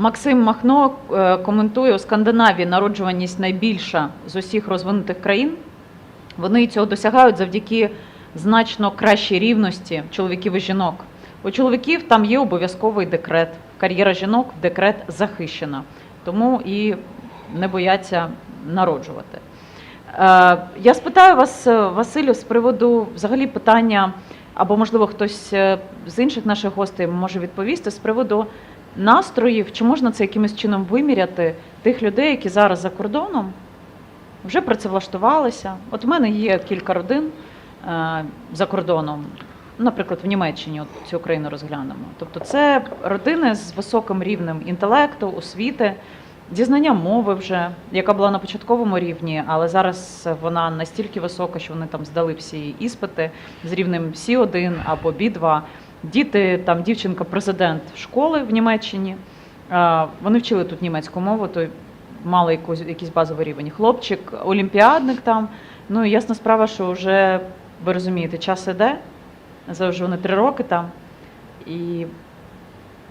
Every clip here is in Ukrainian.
Максим Махно е, коментує у Скандинавії народжуваність найбільша з усіх розвинутих країн. Вони цього досягають завдяки значно кращій рівності чоловіків і жінок. У чоловіків там є обов'язковий декрет. Кар'єра жінок в декрет захищена, тому і не бояться народжувати. Е, Я спитаю вас, е, Василю, з приводу взагалі питання, або можливо хтось з інших наших гостей може відповісти з приводу настроїв, чи можна це якимось чином виміряти тих людей, які зараз за кордоном вже працевлаштувалися. От в мене є кілька родин е, за кордоном, наприклад, в Німеччині, от цю країну розглянемо. Тобто, це родини з високим рівнем інтелекту, освіти, дізнання мови вже, яка була на початковому рівні, але зараз вона настільки висока, що вони там здали всі іспити з рівнем С1 або Б2. Діти, там дівчинка, президент школи в Німеччині. Вони вчили тут німецьку мову, то мали якусь, якийсь базовий рівень. Хлопчик, олімпіадник там. Ну і ясна справа, що вже ви розумієте, час іде. Вже вони три роки там. І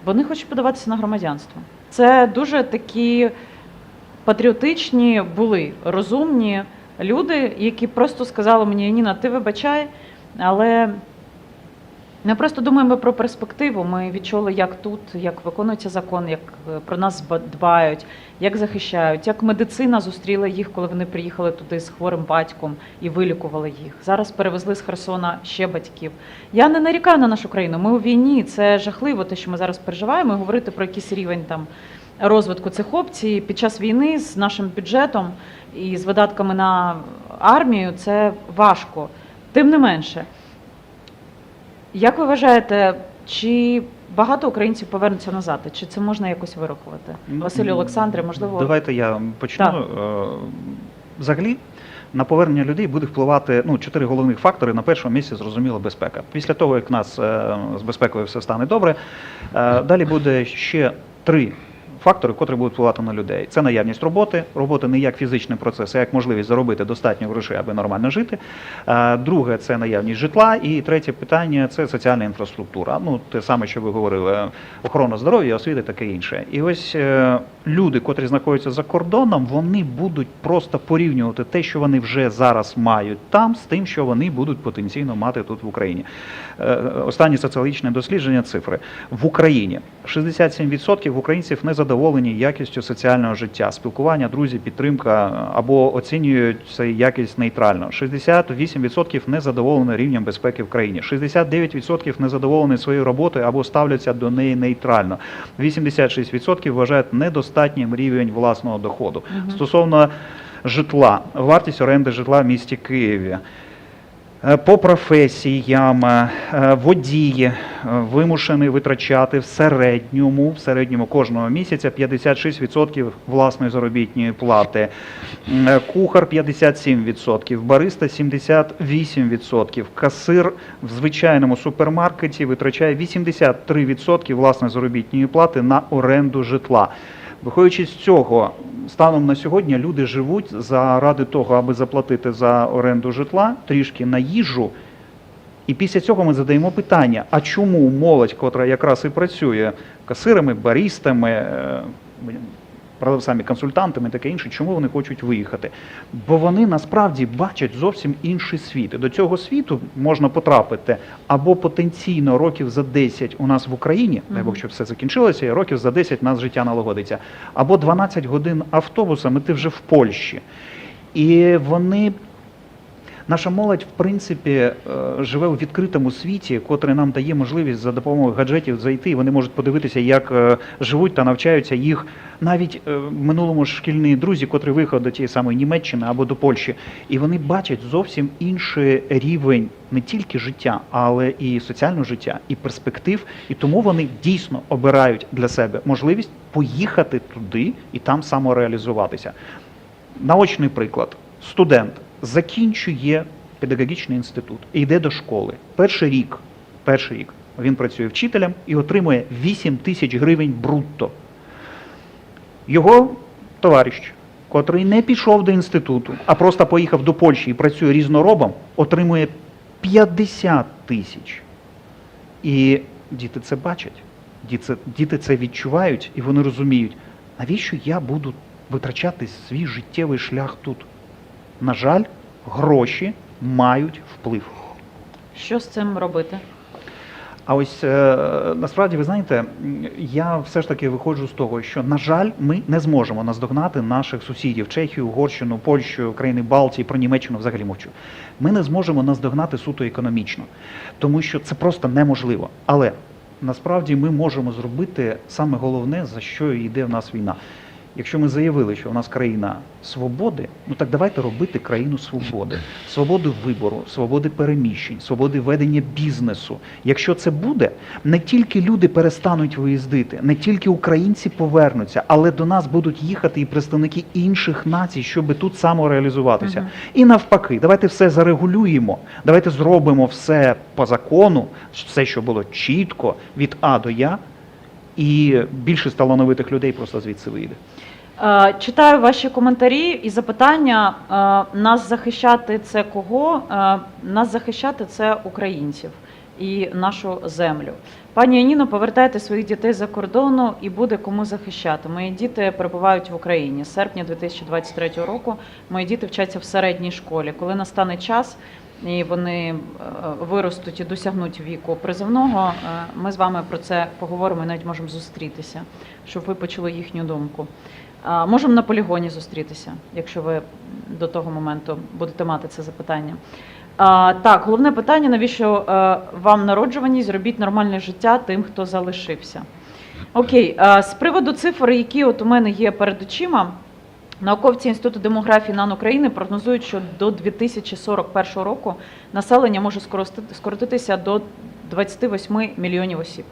вони хочуть подаватися на громадянство. Це дуже такі патріотичні були, розумні люди, які просто сказали мені, Ніна, ти вибачай, але ми просто думаємо про перспективу. Ми відчули, як тут, як виконується закон, як е, про нас дба- дбають, як захищають, як медицина зустріла їх, коли вони приїхали туди з хворим батьком і вилікували їх. Зараз перевезли з Херсона ще батьків. Я не нарікаю на нашу країну. Ми у війні. Це жахливо, те, що ми зараз переживаємо. І говорити про якийсь рівень там розвитку цих опцій під час війни з нашим бюджетом і з видатками на армію це важко. Тим не менше. Як ви вважаєте, чи багато українців повернуться назад? Чи це можна якось вирахувати? Ну, Василю Олександре, можливо, Давайте я почну. Так. Е, Взагалі, на повернення людей буде впливати ну, чотири головних фактори. На першому місці, зрозуміло, безпека. Після того, як нас е, з безпекою все стане добре, е, далі буде ще три. Фактори, котрі будуть впливати на людей, це наявність роботи. Робота не як фізичний процес, а як можливість заробити достатньо грошей, аби нормально жити. Е, Друге це наявність житла. І третє питання це соціальна інфраструктура. Ну, те саме, що ви говорили, охорона здоров'я, освіти, таке інше. І ось е, люди, котрі знаходяться за кордоном, вони будуть просто порівнювати те, що вони вже зараз мають там, з тим, що вони будуть потенційно мати тут в Україні. Е, Останні соціологічне дослідження цифри в Україні 67% українців не задоволені якістю соціального життя, спілкування, друзі, підтримка е, або оцінюють цей якість нейтрально. 68% не задоволені рівнем безпеки в країні. 69% не задоволені своєю роботою або ставляться до неї нейтрально. 86% вважають недостатнім рівень власного доходу. Мгм. Стосовно житла, вартість оренди житла в місті Києві. Е, По професіям е, водії е, вимушені витрачати в середньому, в середньому кожного місяця 56% власної заробітної плати, кухар 57%, бариста 78%, касир в звичайному супермаркеті витрачає 83% власної заробітної плати на оренду житла. Виходячи з цього, станом на сьогодні люди живуть заради того, аби заплатити за оренду житла, трішки на їжу. І після цього ми задаємо питання: а чому молодь, котра якраз і працює касирами, барістами, е, самі консультантами, таке інше, чому вони хочуть виїхати? Бо вони насправді бачать зовсім інший світ. І до цього світу можна потрапити або потенційно років за 10 у нас в Україні, дай Бог, щоб все закінчилося, і років за 10 у нас життя налагодиться, або 12 годин автобусами ти вже в Польщі. І вони Наша молодь, в принципі, е, живе у відкритому світі, котрий нам дає можливість за допомогою гаджетів зайти. і Вони можуть подивитися, як е, живуть та навчаються їх навіть е, в минулому шкільні друзі, котрі виїхали до тієї самої Німеччини або до Польщі, і вони бачать зовсім інший рівень не тільки життя, але і соціального життя, і перспектив. І тому вони дійсно обирають для себе можливість поїхати туди і там самореалізуватися. Наочний приклад: студент закінчує педагогічний інститут і йде до школи. Перший рік, перший рік він працює вчителем і отримує 8 тисяч гривень брутто. Його товариш, котрий не пішов до інституту, а просто поїхав до Польщі і працює різноробом, отримує 50 тисяч. І діти це бачать. Діти, це відчувають і вони розуміють, навіщо я буду витрачати свій життєвий шлях тут. На жаль, гроші мають вплив. Що з цим робити? А ось е, насправді ви знаєте, я все ж таки виходжу з того, що на жаль, ми не зможемо наздогнати наших сусідів Чехію, Угорщину, Польщу, країни Балтії, про Німеччину взагалі мовчу. Ми не зможемо наздогнати суто економічно, тому що це просто неможливо. Але насправді ми можемо зробити саме головне, за що йде в нас війна. Якщо ми заявили, що в нас країна свободи, ну так давайте робити країну свободи, свободи вибору, свободи переміщень, свободи ведення бізнесу. Якщо це буде, не тільки люди перестануть виїздити, не тільки українці повернуться, але до нас будуть їхати і представники інших націй, щоб тут самореалізуватися. Мгм. І навпаки, давайте все зарегулюємо, давайте зробимо все по закону, все, що було чітко від А до Я, і більшість талановитих людей просто звідси вийде. Е, Читаю ваші коментарі і запитання. Е, Нас захищати це кого? Е, Нас захищати це українців і нашу землю. Пані Аніно, повертайте своїх дітей за кордону і буде кому захищати. Мої діти перебувають в Україні. З серпня 2023 року мої діти вчаться в середній школі. Коли настане час і вони е, виростуть і досягнуть віку призовного, е, ми з вами про це поговоримо і навіть можемо зустрітися, щоб ви почули їхню думку. Можемо на полігоні зустрітися, якщо ви до того моменту будете мати це запитання. Так, головне питання: навіщо е, вам народжуваність? Зробіть нормальне життя тим, хто залишився. Окей, з приводу цифр, які от у мене є перед очима, науковці Інституту демографії НАН України прогнозують, що до 2041 року населення може скоротитися до 28 мільйонів осіб.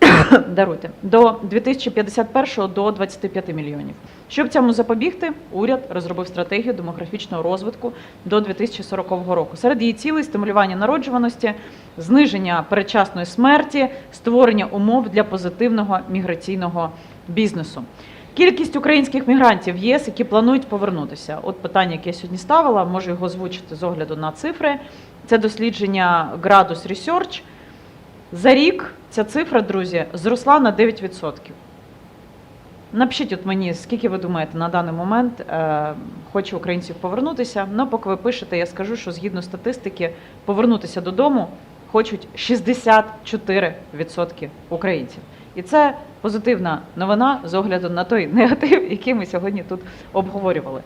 Даруйте до 2051 до 25 мільйонів. Щоб цьому запобігти, уряд розробив стратегію демографічного розвитку до 2040 року. Серед її цілей стимулювання народжуваності, зниження передчасної смерті, створення умов для позитивного міграційного бізнесу. Кількість українських мігрантів в ЄС, які планують повернутися. От питання, яке я сьогодні ставила, можу його озвучити з огляду на цифри. Це дослідження Gradus Research. За рік ця цифра, друзі, зросла на 9%. Напишіть от мені, скільки ви думаєте на даний момент е, хоче українців повернутися. Ну, поки ви пишете, я скажу, що згідно статистики, повернутися додому хочуть 64% українців. І це позитивна новина з огляду на той негатив, який ми сьогодні тут обговорювали.